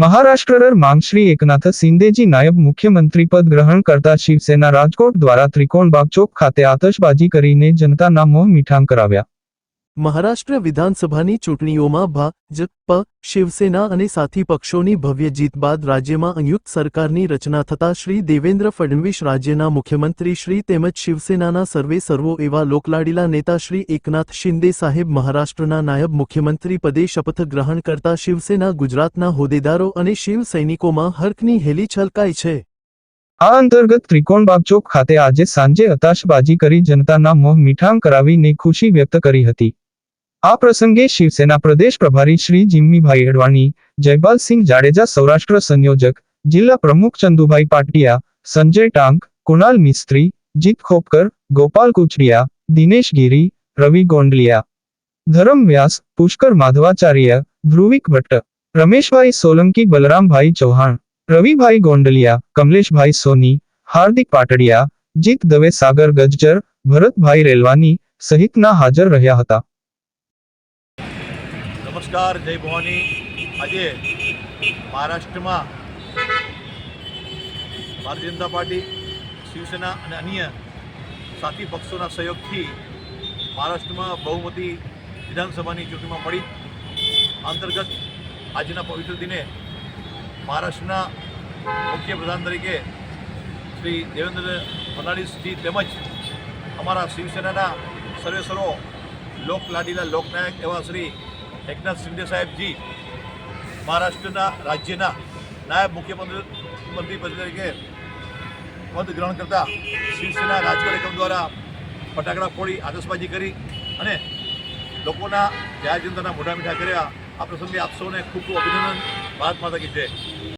મહારાષ્ટ્રર માંગશ્રી એકનાથ શિંદેજી નાયબ મુખ્યમંત્રી પદ ગ્રહણ કરતા શિવસેના રાજકોટ દ્વારા ત્રિકોણ બાગચોક ખાતે આતશબાજી કરીને જનતાના મોં મીઠાંગ કરાવ્યા. મહારાષ્ટ્ર વિધાનસભાની ચૂંટણીઓમાં ભાજપ શિવસેના અને સાથી પક્ષોની ભવ્ય જીત બાદ રાજ્યમાં સંયુક્ત સરકારની રચના થતા શ્રી દેવેન્દ્ર ફડણવીસ રાજ્યના મુખ્યમંત્રી શ્રી તેમજ શિવસેનાના સર્વે સર્વો એવા લોકલાડીલા નેતા શ્રી એકનાથ શિંદે સાહેબ મહારાષ્ટ્રના નાયબ મુખ્યમંત્રી પદે શપથ ગ્રહણ કરતા શિવસેના ગુજરાતના હોદ્દેદારો અને શિવ સૈનિકોમાં હર્કની હેલી છલકાઈ છે. આ અંતર્ગત ત્રિકોણબાગ ચોક ખાતે આજે સાંજે હતાશબાજી કરી જનતાના મોહ મીઠાંગ કરાવીને ખુશી વ્યક્ત કરી હતી. આ પ્રસંગે શિવસેના પ્રદેશ પ્રભારી શ્રી જિમ્મીભાઈ અડવાણી જયપાલસિંહ જાડેજા સૌરાષ્ટ્ર સંયોજક, જિલ્લા પ્રમુખ ચંદુભાઈ પાટિયા, સંજય ટાંક, કુણાલ મિસ્ત્રી, જીત ખોપકર, ગોપાલ કુચડિયા દિનેશ ગીરી, રવિ ગોંડલિયા. ધરમ વ્યાસ, પુષ્કર માધવાચાર્ય, ધ્રુવિક ભટ્ટ, રમેશભાઈ સોલંકી, બલરામભાઈ ચૌહાણ, રવિભાઈ ગોંડલિયા, કમલેશભાઈ સોની, હાર્દિક પાટડિયા, જીત દવે સાગર ગજ્જર, ભરતભાઈ રેલવાની સહિતના હાજર રહ્યા હતા. નમસ્કાર, જય ભવાની. આજે મહારાષ્ટ્રમાં ભારતીય જનતા પાર્ટી, શિવસેના અને અન્ય સાથી પક્ષોના સહયોગથી મહારાષ્ટ્રમાં બહુમતી વિધાનસભાની ચૂંટણીમાં મળી. અંતર્ગત આજના પવિત્ર દિને મહારાષ્ટ્રના મુખ્ય પ્રધાન તરીકે શ્રી દેવેન્દ્ર ફડણવીસજી તેમજ અમારા શિવસેનાના સર્વે સર્વો લોક લાડીલા લોકનાયક એવા શ્રી એકનાથ શિંદે સાહેબજી, મહારાષ્ટ્રના રાજ્યના નાયબ મુખ્યમંત્રી મંત્રી પદ તરીકે પદ ગ્રહણ કરતા શિવસેના રાજકીય એકમ દ્વારા ફટાકડા ફોડી આતશબાજી કરી અને લોકોના જાહેર જનતાના મોઢા મીઠા કર્યા. આ પ્રસંગે આપ સૌને ખૂબ ખૂબ અભિનંદન. ભારત માતા કી જય.